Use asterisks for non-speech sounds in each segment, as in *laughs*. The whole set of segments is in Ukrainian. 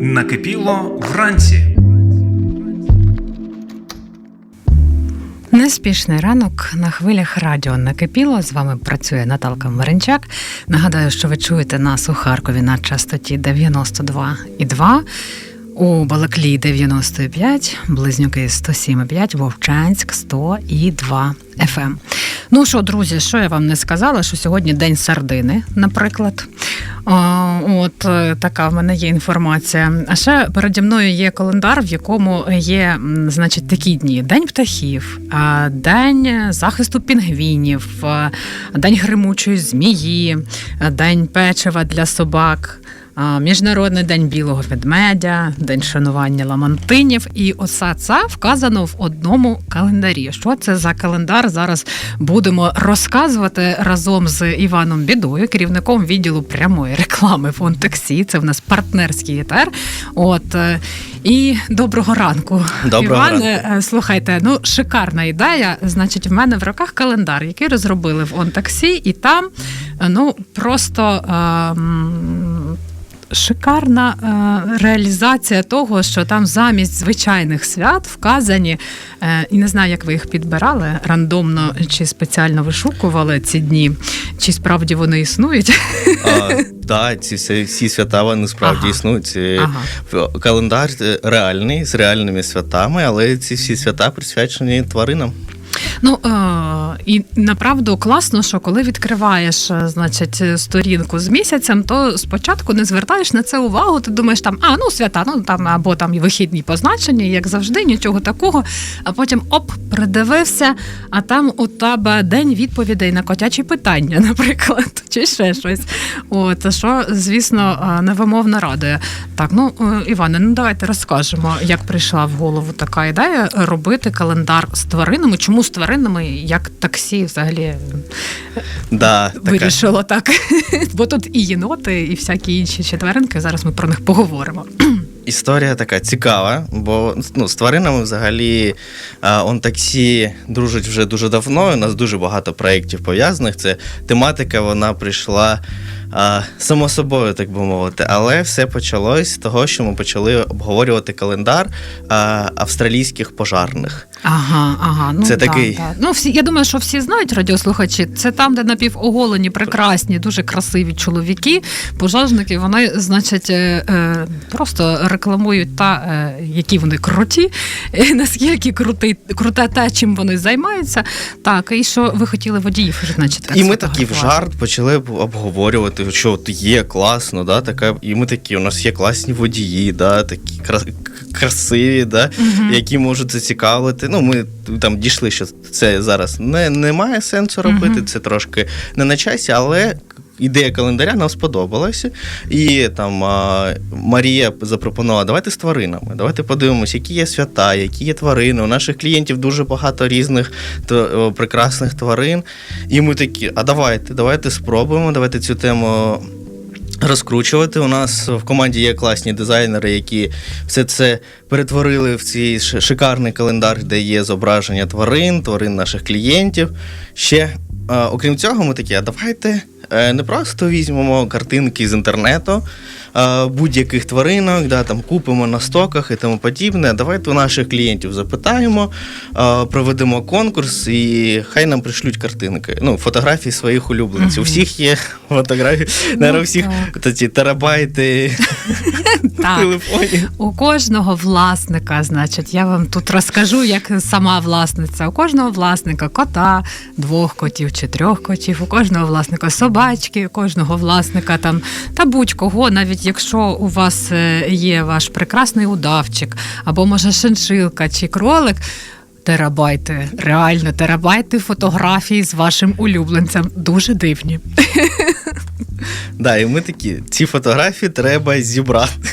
Накипіло вранці. Неспішний ранок на хвилях радіо накипіло. З вами працює Наталка Маринчак. Нагадаю, що ви чуєте нас у Харкові на частоті 92,2, у Балаклі 95, Близнюки 107,5, Вовчанськ 100,2 FM. Ну що, друзі, що я вам не сказала, що сьогодні день сардини, наприклад. От е, така в мене є інформація. А ще переді мною є календар, в якому є значить такі дні: День птахів, день захисту пінгвінів, день гримучої змії, день печива для собак. Міжнародний день білого ведмедя, день шанування ламантинів, і оце це вказано в одному календарі. Що це за календар? Зараз будемо розказувати разом з Іваном Бідою, керівником відділу прямої реклами фонд таксі. Це в нас партнерський етер. От е, і доброго ранку. Доброго Іване, е, слухайте, ну шикарна ідея. Значить, в мене в руках календар, який розробили в ОнТаксі, і там е, ну просто. ем, Шикарна е, реалізація того, що там замість звичайних свят вказані, е, і не знаю, як ви їх підбирали рандомно чи спеціально вишукували ці дні, чи справді вони існують. Да, ці всі, свята вони справді Ага. існують. Ага. Календар е, реальний з реальними святами, але ці всі свята присвячені тваринам. Ну е, і направду класно, що коли відкриваєш е, значить, сторінку з місяцем, то спочатку не звертаєш на це увагу. Ти думаєш, там а ну свята, ну там або там і вихідні позначення, як завжди, нічого такого. А потім оп, придивився, а там у тебе день відповідей на котячі питання, *laughs* наприклад, чи ще щось. От що, звісно, е, невимовно радує. Так, ну е, Іване, ну давайте розкажемо, як прийшла в голову така ідея робити календар з тваринами. Чому з тваринами, як таксі взагалі Да, така, вирішило так? *laughs* Бо тут і єноти, і всякі інші ще тваринки. Зараз ми про них поговоримо. *clears throat* історія така цікава, бо ну, з тваринами взагалі он таксі дружить вже дуже давно. У нас дуже багато проєктів пов'язаних. Це тематика, вона прийшла. А, само собою, так би мовити, але все почалось з того, що ми почали обговорювати календар а, австралійських пожарних. Ага, ага. Ну, Це да, такий- да. Ну, всі, я думаю, що всі знають радіослухачі. Це там, де напівоголені, прекрасні, дуже красиві чоловіки, пожежники, вони, значить, е, е, просто рекламують та, е, які вони круті, е, наскільки крутий, круте те, чим вони займаються. Так, і що ви хотіли водіїв, значить, так І ми такі в сфотографувати. жарт почали б обговорювати, що от є класно, да, така, і ми такі, у нас є класні водії, да, такі кра- к- красиві, да, Мгм. які можуть зацікавити. Ну, ми там дійшли, що це зараз не, не має сенсу робити, Мгм. це трошки не на часі, але. Ідея календаря нам сподобалася, і там а, Марія запропонувала: давайте з тваринами, давайте подивимося, які є свята, які є тварини. У наших клієнтів дуже багато різних то, прекрасних тварин. І ми такі, а давайте, давайте спробуємо, давайте цю тему. Розкручувати у нас в команді є класні дизайнери, які все це перетворили в цей шикарний календар, де є зображення тварин, тварин наших клієнтів. Ще е, окрім цього, ми такі, а давайте е, не просто візьмемо картинки з інтернету, будь-яких тваринок, да, там купимо на стоках і тому подібне. Давайте у наших клієнтів запитаємо, е, проведемо конкурс і хай нам пришлють картинки. Ну, фотографії своїх улюбленців. У всіх є фотографії, Ну, наверное, у всіх ці терабайти *laughs* в У кожного власника, значить, я вам тут розкажу, як сама власниця. У кожного власника кота, двох котів чи трьох котів, у кожного власника собачки, у кожного власника там та будь-кого, навіть якщо у вас е, є ваш прекрасний удавчик, або може шиншилка чи кролик. Терабайти, реально терабайти фотографій з вашим улюбленцем. Дуже дивні. *laughs* Да, і ми такі, ці фотографії треба зібрати,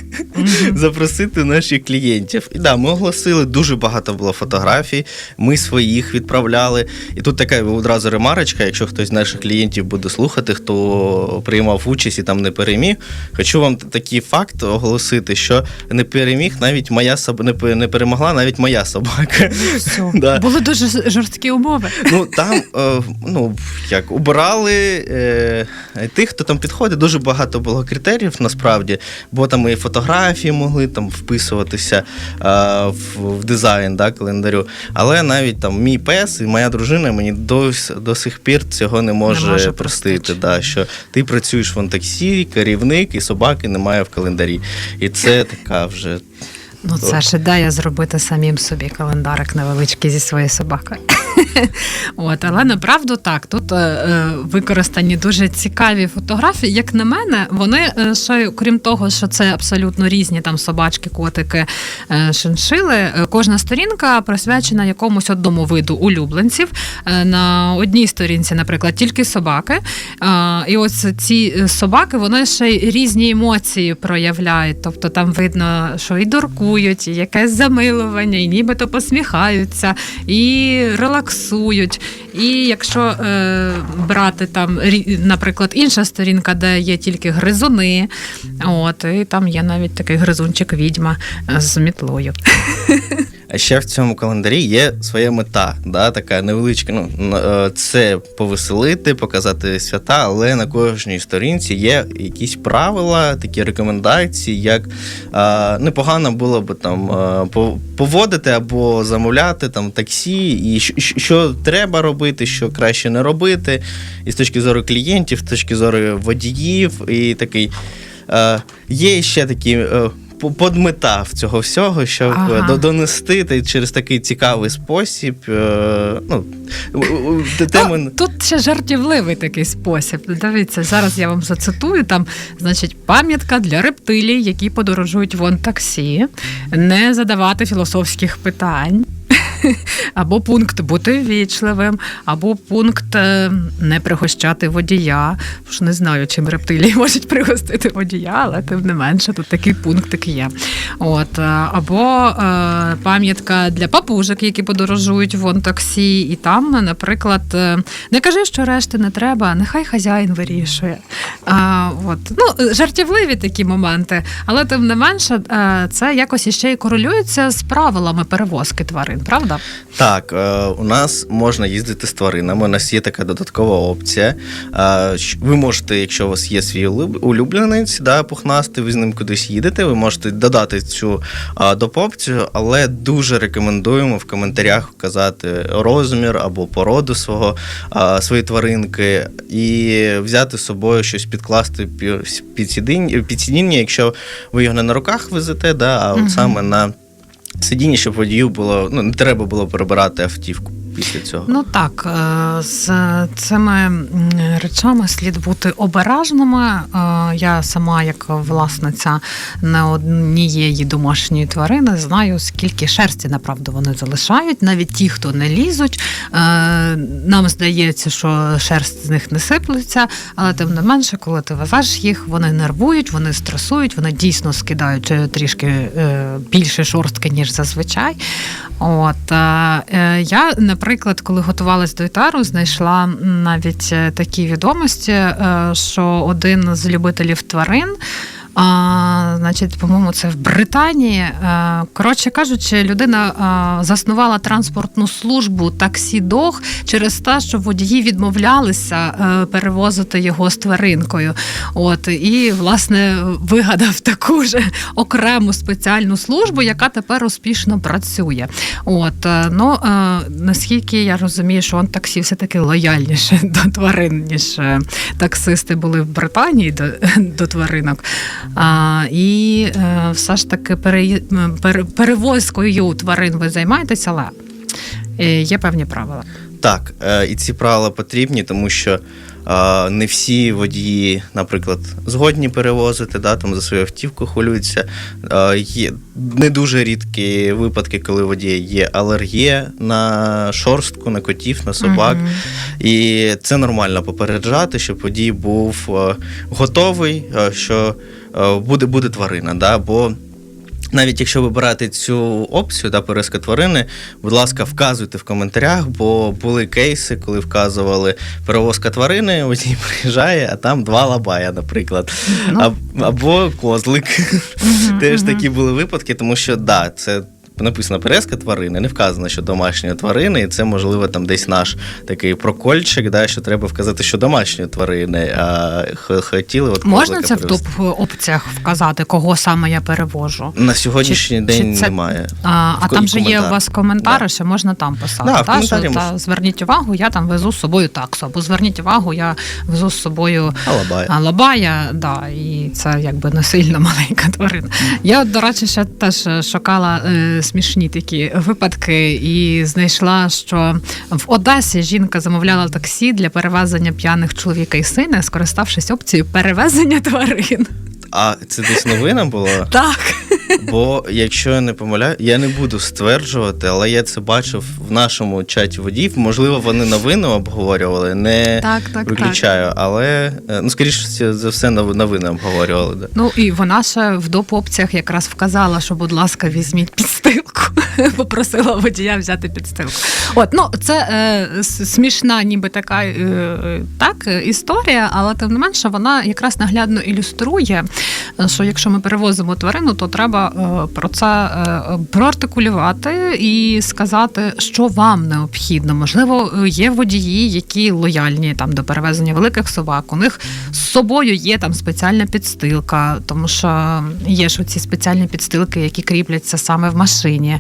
запросити наших клієнтів. І да, ми оголосили, дуже багато було фотографій, ми своїх відправляли. І тут така одразу ремарочка, якщо хтось з наших клієнтів буде слухати, хто приймав участь і там не переміг. Хочу вам такий факт оголосити, що не переміг навіть моя соб... не перемогла навіть моя собака. Все. *laughs* Да. Були дуже жорсткі умови. Ну там е, ну як убирали е, тих, хто там підходить. Дуже багато було критеріїв насправді, бо там і фотографії. могли там вписуватися е, в, в дизайн да, календарю. Але навіть там мій пес і моя дружина мені до, до сих пір цього не може, може простити. простити. Да, що ти працюєш в онтаксі, керівник, і собаки немає в календарі. І це *laughs* така вже. Ну, це ж ідея зробити самим собі календарик невеличкий зі своєю собакою. *laughs* От, але направду так, тут е, е, використані дуже цікаві фотографії. Як на мене, вони е, ще крім того, що це абсолютно різні там собачки, котики, е, шиншили. е, Кожна сторінка присвячена якомусь одному виду улюбленців. Е, На одній сторінці, наприклад, тільки собаки. А, І ось ці е, собаки вони ще й різні емоції проявляють. Тобто там видно, що і дуркують, і якесь замилування, і нібито посміхаються, і релаксують. І якщо е, брати там, наприклад, інша сторінка, де є тільки гризуни, от, і там є навіть такий гризунчик відьма е, з мітлою. А ще в цьому календарі є своя мета, да, така невеличка. Ну, е, це повеселити, показати свята, але на кожній сторінці є якісь правила, такі рекомендації, як е, непогано було б там поводити або замовляти там таксі, і що, що треба робити, що краще не робити, і з точки зору клієнтів, з точки зору водіїв, і такий. Е, є ще такі. Е, подмета в цього всього, щоб Ага. ага. донести та через такий цікавий спосіб. Е, ну, у- у- те- теми. Ну, тут ще жартівливий такий спосіб. Дивіться, зараз я вам зацитую. Там, значить, пам'ятка для рептилій, які подорожують в таксі, не задавати філософських питань. *laughs* Або пункт бути ввічливим, або пункт е, не пригощати водія. Ж не знаю, чим рептилії *laughs* можуть пригостити водія, але тим не менше тут такий пунктик є. От, е, або е, пам'ятка для папужок, які подорожують в таксі, і там, наприклад, не кажи, що решти не треба, нехай хазяїн вирішує. А, от. Ну, жартівливі такі моменти, але тим не менше, це якось іще й корелюється з правилами перевозки тварин, правда? Так, е, у нас можна їздити з тваринами. У нас є така додаткова опція. Е, ви можете, якщо у вас є свій улюб- улюбленець, да, пухнастий, ви з ним кудись їдете, ви можете додати цю е, доп-опцію, але дуже рекомендуємо в коментарях вказати розмір або породу свого, своєї тваринки і взяти з собою щось підкласти пі- під сидіння, якщо ви його не на руках везете, да, а от саме на сидіння, щоб водію було, ну, не треба було перебирати автівку після цього. Ну так, е, з цими речами слід бути обережними. Е, Я сама, як власниця не однієї домашньої тварини, знаю, скільки шерсті направду вони залишають. Навіть ті, хто не лізуть. Е, Нам здається, що шерсть з них не сиплеться, але тим не менше, коли ти везеш їх, вони нервують, вони стресують, вони дійсно скидають трішки більше шорстки, ніж зазвичай. От я, наприклад, коли готувалась до Ітару, знайшла навіть е, такі відомості, е, що один з любителів тварин. А, значить, по-моєму, це в Британії. Е, Коротше кажучи, людина е, заснувала транспортну службу таксі дог через те, що водії відмовлялися е, перевозити його з тваринкою. От і власне вигадав таку ж окрему спеціальну службу, яка тепер успішно працює. От ну наскільки я розумію, що он таксі все таки лояльніше *laughs* до тварин, ніж таксисти були в Британії до, *laughs* до тваринок. А, і е, все ж таки пере, пере, перевозкою тварин ви займаєтеся, але е, є певні правила. Так, е, і ці правила потрібні, тому що е, не всі водії, наприклад, згодні перевозити, да, там за свою автівку хвилюються. Е, Є не дуже рідкі випадки, коли водія є алергія на шорстку, на котів, на собак. Мгм. І це нормально попереджати, щоб водій був е, готовий, е, що буде, буде тварина. Да? Бо навіть якщо вибирати цю опцію да, переска тварини, будь ласка, вказуйте в коментарях, бо були кейси, коли вказували перевозка тварини, одній приїжджає, а там два лабая, наприклад. Ну. А- або козлик. Мгм, Теж такі були випадки, тому що да, це написано перевезка тварини, не вказано, що домашньої тварини, і це можливо там десь наш такий прокольчик, да, що треба вказати, що домашньої тварини. А хотіли от Можна це в перевезти. топ опціях вказати, кого саме я перевожу? На сьогоднішній Чи- день чи це- немає. А, а там же є у вас коментари, Да. що можна там писати. Да, та, що, та, зверніть увагу, я там везу з собою таксу, або зверніть увагу, я везу з собою Алабай. Алабая, да, і це якби не сильно *laughs* маленька тварина. Я, до речі, ще теж шукала е, смішні такі випадки і знайшла, що в Одесі жінка замовляла таксі для перевезення п'яних чоловіка і сина, скориставшись опцією перевезення тварин. А це десь новина була? Так. Бо якщо я не помиляю, я не буду стверджувати, але я це бачив в нашому чаті водіїв. Можливо, вони новину обговорювали, не Так, так, виключаю, але е, ну скоріше за все нов- новини обговорювали. Да. Ну і вона ще в доп опціях якраз вказала, що, будь ласка, візьміть підстилку. *laughs* Попросила водія взяти підстилку. От, ну це е, смішна, ніби така е, так, історія, але тим не менше вона якраз наглядно ілюструє, е, що якщо ми перевозимо тварину, то треба е, про це е, проартикулювати і сказати, що вам необхідно. Можливо, е, є водії, які лояльні там до перевезення великих собак. У них з собою є там спеціальна підстилка, тому що є ж оці спеціальні підстилки, які кріпляться саме в машині.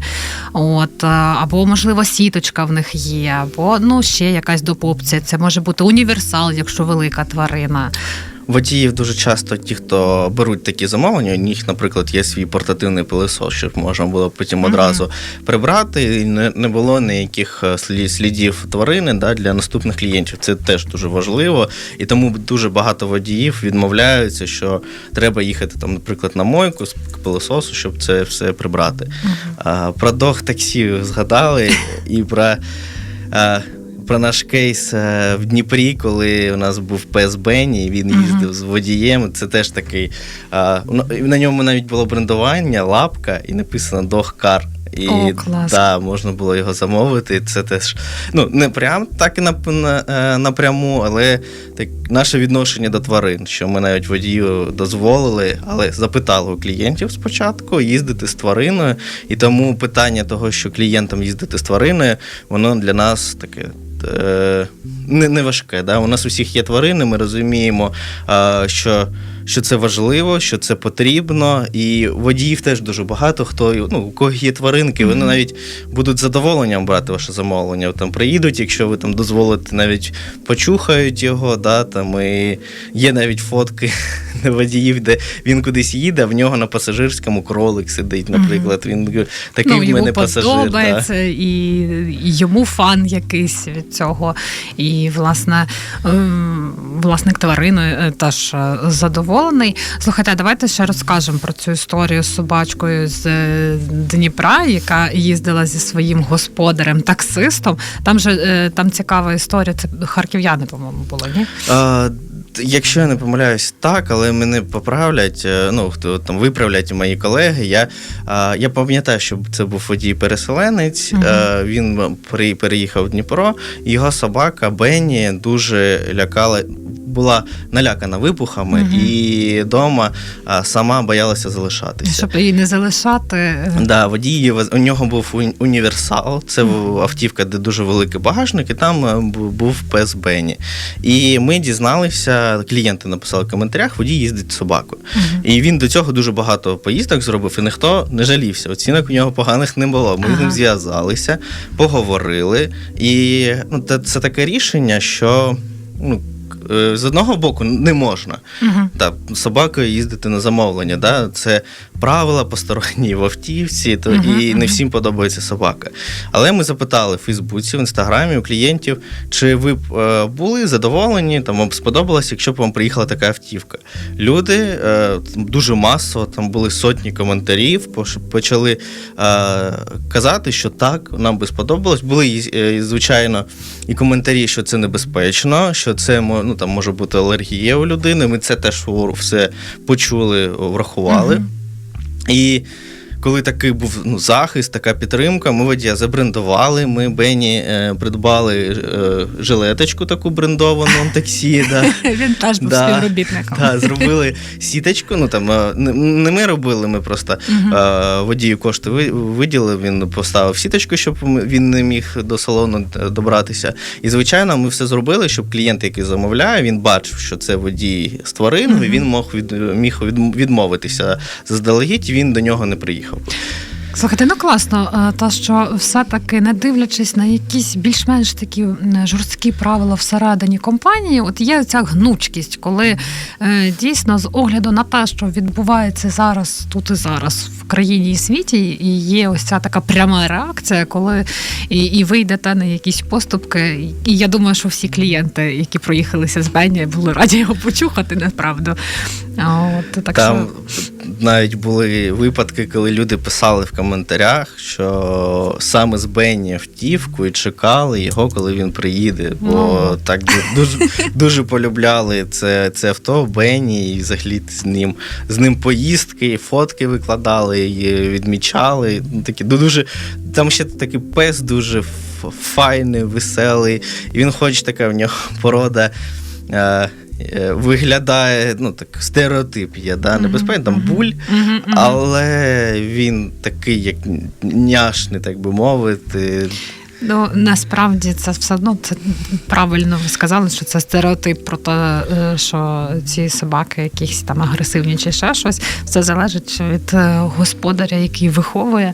От, е, або, можливо, сіточка в них є, або ну ще якась допопція. Це може бути універсал, якщо велика тварина. Водіїв дуже часто ті, хто беруть такі замовлення, у них, наприклад, є свій портативний пилисос, щоб можна було потім одразу прибрати, і не, не було ніяких е, слідів тварини да, для наступних клієнтів. Це теж дуже важливо. І тому дуже багато водіїв відмовляються, що треба їхати там, наприклад, на мойку з пилисосу, щоб це все прибрати. А, Про дог таксі згадали і про. а, Про наш кейс е, в Дніпрі, коли у нас був Бенні, і він їздив з водієм. Це теж такий. ну, На ньому навіть було брендування, лапка і написано Car. І О, клас. да, можна було його замовити. Це теж ну не прям так і е, напряму, але так наше відношення до тварин, що ми навіть водію дозволили, але запитали у клієнтів спочатку їздити з твариною. І тому питання того, що клієнтам їздити з твариною, воно для нас таке. Е, Не, не важке, да? у нас у всіх є тварини, ми розуміємо, е, що, що це важливо, що це потрібно, і водіїв теж дуже багато. Хто ну, у кого є тваринки, вони навіть будуть задоволенням брати ваше замовлення. Там приїдуть, якщо ви там дозволите, навіть почухають його. Да, там, і є навіть фотки водіїв, де він кудись їде, а в нього на пасажирському кролик сидить, наприклад. Він такий ну, в мене пасажир. Подобається, і, і йому фан якийсь від цього. І, власне, ем, власник тварини е, теж е, задоволений. Слухайте, давайте ще розкажемо про цю історію з собачкою з е, Дніпра, яка їздила зі своїм господарем, таксистом. Там же е, там цікава історія. Це харків'яни, по-моєму, були, ні? А, якщо я не помиляюсь, так, але мене поправлять, е, ну хто там виправлять мої колеги. Я, я пам'ятаю, що це був водій переселенець. Мгм. е, Він при, переїхав в Дніпро. Його собака Бенні дуже лякала. Була налякана вибухами, Мгм. і вдома сама боялася залишатися. Щоб її не залишати. Да, водій у нього був універсал. Це автівка, де дуже великий багажник, і там е, був пес Бенні. І ми дізналися, клієнти написали в коментарях, водій їздить з собакою. Мгм. І він до цього дуже багато поїздок зробив, і ніхто не жалівся. Оцінок у нього поганих не було. Ми з ним зв'язалися, поговорили. І ну, це, таке рішення, що ну, з одного боку не можна. Мгм. Так, собакою їздити на замовлення, да? це правила посторонні в автівці, то Мгм, і не всім подобається собака. Але ми запитали в Фейсбуці, в інстаграмі у клієнтів, чи ви б е, були задоволені, там вам сподобалось, якщо б вам приїхала така автівка. Люди е, дуже масово, там були сотні коментарів, почали е, казати, що так, нам би сподобалось. Були, е, звичайно, і коментарі, що це небезпечно, що це мо- ну, там, може бути алергія у людини. Ми це теж все почули, врахували. Мгм. І коли такий був ну, захист, така підтримка, ми водія забрендували. Ми Бені е, придбали е, жилеточку таку брендовану таксі. *laughs* Да. Він теж був Да. співробітником. Да, зробили сіточку. Ну там е, не- ми робили, ми просто е, водію кошти ви- виділив. Він поставив сіточку, щоб він не міг до салону е, добратися. І звичайно, ми все зробили, щоб клієнт, який замовляє, він бачив, що це водій з твариною, Мгм. він мог від, міг від- відмовитися заздалегідь. Він до нього не приїхав. Слухайте, ну класно, е, та що все-таки не дивлячись на якісь більш-менш такі жорсткі правила всередині компанії, от є ця гнучкість, коли е, дійсно з огляду на те, що відбувається зараз тут і зараз в країні і світі, і є ось ця така пряма реакція, коли і, і ви йдете на якісь поступки. І я думаю, що всі клієнти, які проїхалися з Бені, були раді його почухати, направду. А От так Там що навіть були випадки, коли люди писали в коментарях, що саме з Бенні автівку і чекали його, коли він приїде. Бо Ну. так дуже, дуже полюбляли це, це авто Бенні, і взагалі з ним, з ним поїздки, і фотки викладали, і відмічали. Ну, такі, ну, дуже, там ще такий пес дуже файний, веселий. І він хоч така в нього *laughs* порода. Е, Виглядає, ну так, стереотип є, да, небезпечно, там буль, але він такий, як няшний, так би мовити. Ну насправді це все одно це правильно ви сказали, що це стереотип про те, е, що ці собаки якісь там агресивні чи ще щось. Все залежить від е, господаря, який виховує.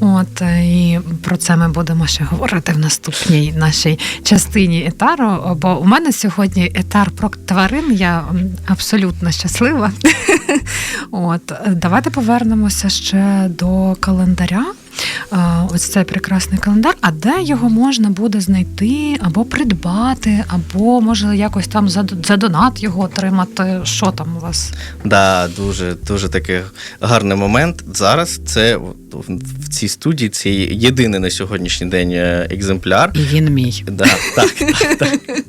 От е, і про це ми будемо ще говорити в наступній нашій частині етару. Бо у мене сьогодні етар про тварин. Я абсолютно щаслива. *laughs* От давайте повернемося ще до календаря. Ось цей прекрасний календар. А де його можна буде знайти або придбати, або може якось там за, за донат його отримати? Що там у вас? Да, дуже, дуже такий гарний момент. Зараз це в цій студії це єдиний на сьогоднішній день е, екземпляр. І він мій. Да, так, так, так. *laughs*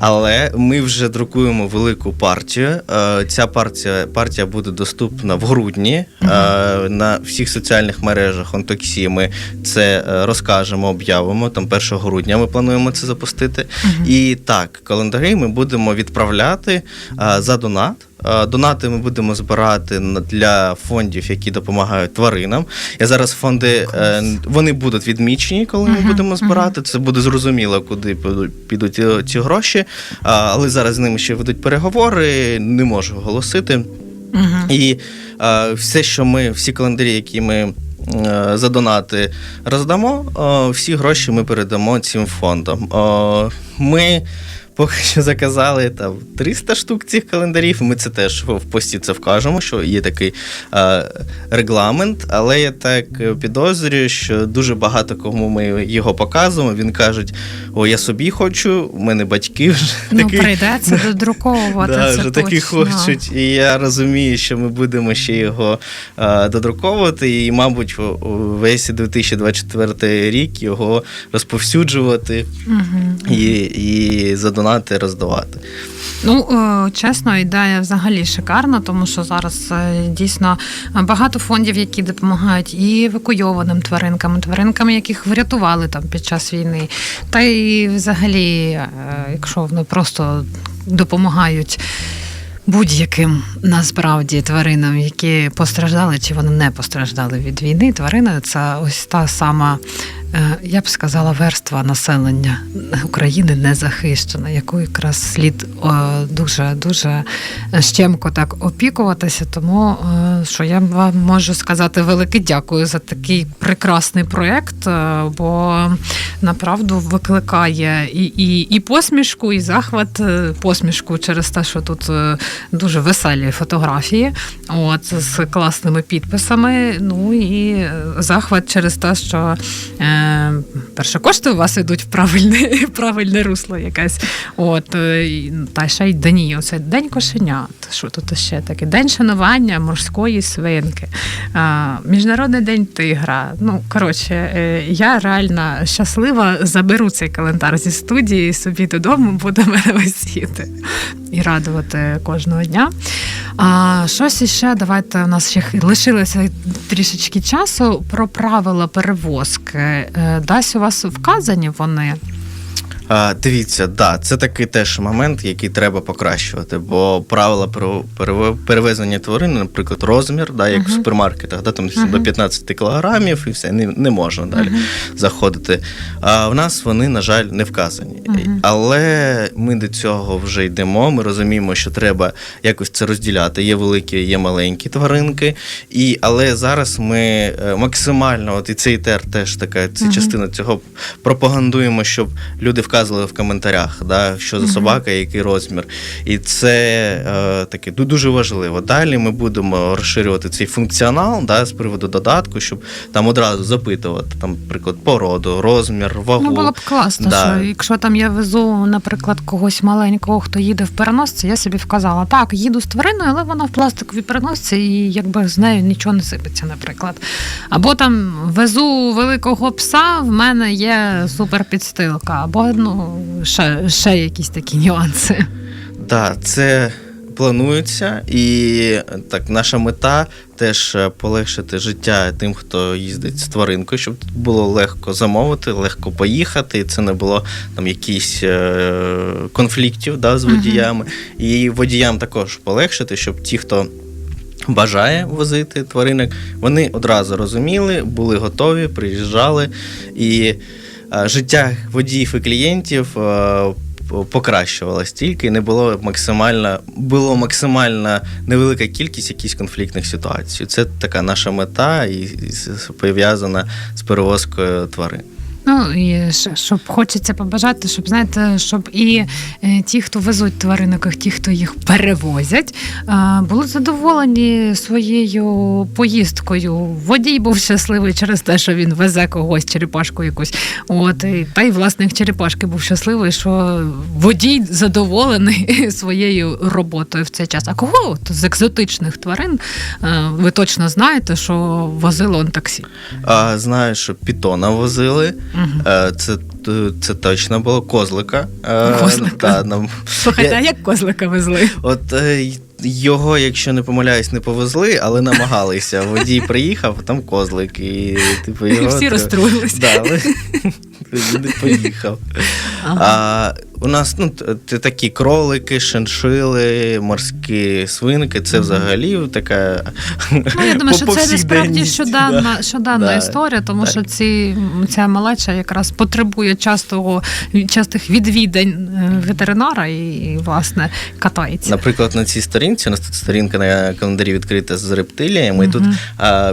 Але ми вже друкуємо велику партію. Е, Ця партія, партія буде доступна в грудні. Е, На всіх соціальних мережах Онтоксі ми це е, розкажемо, об'явимо. Там 1 грудня ми плануємо це запустити. І так, календарі ми будемо відправляти за донат. Е, Донати ми будемо збирати для фондів, які допомагають тваринам. Я зараз фонди е, вони будуть відмічені, коли ми будемо збирати. Це буде зрозуміло, куди підуть- підуть ці, гроші. Але зараз з ними ще ведуть переговори, не можу оголосити. І е, все, що ми, всі календарі, які ми е, за донати роздамо, е, всі гроші ми передамо цим фондам. Е, ми поки що заказали там 300 штук цих календарів. Ми це теж в пості це вкажемо, що є такий е, регламент, але я так е, підозрюю, що дуже багато кому ми його показуємо. Він кажуть: о, я собі хочу, у мене батьки вже Ну, такі. прийдеться *laughs* додруковувати. Да, це вже такі хочуть. І я розумію, що ми будемо ще його е, додруковувати, і, мабуть, весь 2024 рік його розповсюджувати Мгм. і, і за донати роздавати. Ну, е, чесно, ідея взагалі шикарна, тому що зараз е, дійсно багато фондів, які допомагають і евакуйованим тваринкам, тваринкам, яких врятували там під час війни. Та й взагалі, е, якщо вони просто допомагають. Будь-яким насправді тваринам, які постраждали чи вони не постраждали від війни, тварини це ось та сама, я б сказала, верства населення України не захищена, яку якраз слід дуже дуже щемко так опікуватися. Тому е, що я вам можу сказати велике дякую за такий прекрасний проєкт, е, бо направду викликає і, і, і посмішку, і захват е, посмішку через те, що тут е, дуже веселі фотографії, от з класними підписами. Ну і е, захват через те, що е, кошти у вас йдуть в правильне, *laughs* правильне русло якесь. От е, і, та ще й дні. Оце день кошенят. Що тут ще таке? День шанування морської свинки, а, Міжнародний день тигра. Ну коротше, е, я реально щаслива. Заберу цей календар зі студії собі додому, буду мене висіти і радувати кожного дня. А щось іще, давайте у нас ще лишилося трішечки часу про правила перевозки. Е, Десь у вас вказані вони. А, дивіться, да, це такий теж момент, який треба покращувати, бо правила переве- перевезення тварин, наприклад, розмір, да, як в супермаркетах, да, там Мгм. до 15 кілограмів і все, не, не можна далі заходити. А в нас вони, на жаль, не вказані. Мгм. Але ми до цього вже йдемо. Ми розуміємо, що треба якось це розділяти. Є великі, є маленькі тваринки. І, але зараз ми е, максимально, от і цей тер теж така це Мгм. частина цього пропагандуємо, щоб люди вказували в коментарях, да, що за собака, який розмір. І це е, таке дуже важливо. Далі ми будемо розширювати цей функціонал да, з приводу додатку, щоб там одразу запитувати, там, наприклад, породу, розмір, вагу. Ну, було б класно, Да. що якщо там я везу, наприклад, когось маленького, хто їде в переносці, я собі вказала, так, їду з твариною, але вона в пластиковій переносці, і якби з нею нічого не сипеться, наприклад. Або там везу великого пса, в мене є суперпідстилка, або ну, ще, ще якісь такі нюанси. Так, це планується, і так, наша мета теж е, полегшити життя тим, хто їздить з тваринкою, щоб було легко замовити, легко поїхати. і Це не було там якісь е, конфліктів да, з водіями. І водіям також полегшити, щоб ті, хто. Бажає возити тваринок, вони одразу розуміли, були готові, приїжджали, і життя водіїв і клієнтів е, покращувалось тільки не було максимально, було максимально невелика кількість якихось конфліктних ситуацій. Це така наша мета і, і пов'язана з перевозкою тварин. Ну і щоб хочеться побажати, щоб знаєте, щоб і е, ті, хто везуть тваринок, і ті, хто їх перевозять, були задоволені своєю поїздкою. Водій був щасливий через те, що він везе когось черепашку якусь. От і, та й власник черепашки був щасливий, що водій задоволений *laughs* своєю роботою в цей час. А кого от з екзотичних тварин ви точно знаєте, що возило он таксі? А знаю, що пітона возили. Мгм. Е, Це, це точно було козлика. Е, Козлика. Та, нам, Слухайте, а як козлика везли? От його, якщо не помиляюсь, не повезли, але намагалися. Водій приїхав, а там козлик. І типу І всі тр- розстроїлися. Да, але *laughs* він не поїхав. А, у нас ну, т- такі кролики, шиншили, морські свинки це взагалі така. Ну, я думаю, що це насправді щоденна, щоденна Да. історія, тому Так. що ці, ця малеча якраз потребує частого, частих відвідань е, ветеринара і, власне, катається. Наприклад, на цій сторінці, у нас тут сторінка на календарі відкрита з рептиліями. І тут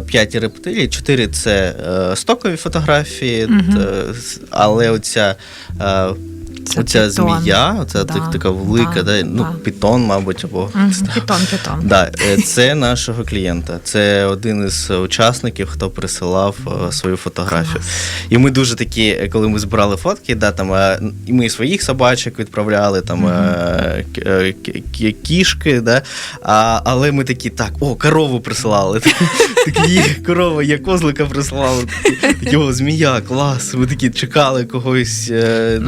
п'ять рептилій, чотири це е, стокові фотографії, с- але оця. Це Оця пітон. змія, оця Да, така велика, да, да, ну, да. пітон, мабуть, або Мгм, Пітон, пітон. Да, е, це нашого клієнта. Це один із учасників, хто присилав е, свою фотографію. І ми дуже такі, е, коли ми збирали фотки, да, там, і ми своїх собачок відправляли, там к- кішки, да, а, але ми такі, так, о, корову присилали. *laughs* Такі, корова, є козлика прислали. Такі, такі, змія, клас. Ми такі чекали когось е,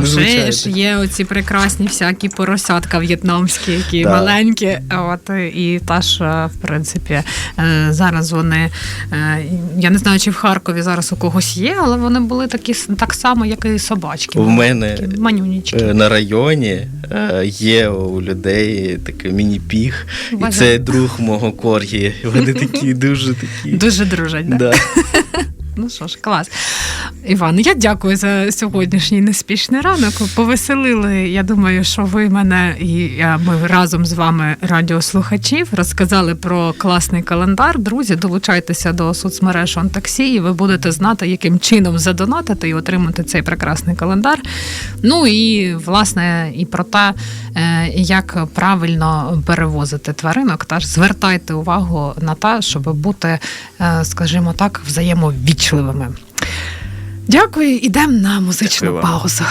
Є оці прекрасні всякі поросятка в'єтнамські, які Так. маленькі. От і теж, е, в принципі, е, зараз вони. е, Я не знаю, чи в Харкові зараз у когось є, але вони були такі так само, як і собачки. У мене манюнічки. На районі є у людей такий міні-піг, і це друг мого коргі. Вони такі *laughs* дуже такі. Дуже дружать, да? Ну що ж, клас. Іван, я дякую за сьогоднішній неспішний ранок. Повеселили. Я думаю, що ви мене і ми разом з вами, радіослухачів, розказали про класний календар. Друзі, долучайтеся до соцмереж «Онтаксі», і ви будете знати, яким чином задонатити і отримати цей прекрасний календар. Ну і власне і про те, е, як правильно перевозити тваринок. Тож звертайте увагу на те, щоб бути, е, скажімо так, взаємовічливими. Дякую, ідемо на музичну Дякую вам. паузу.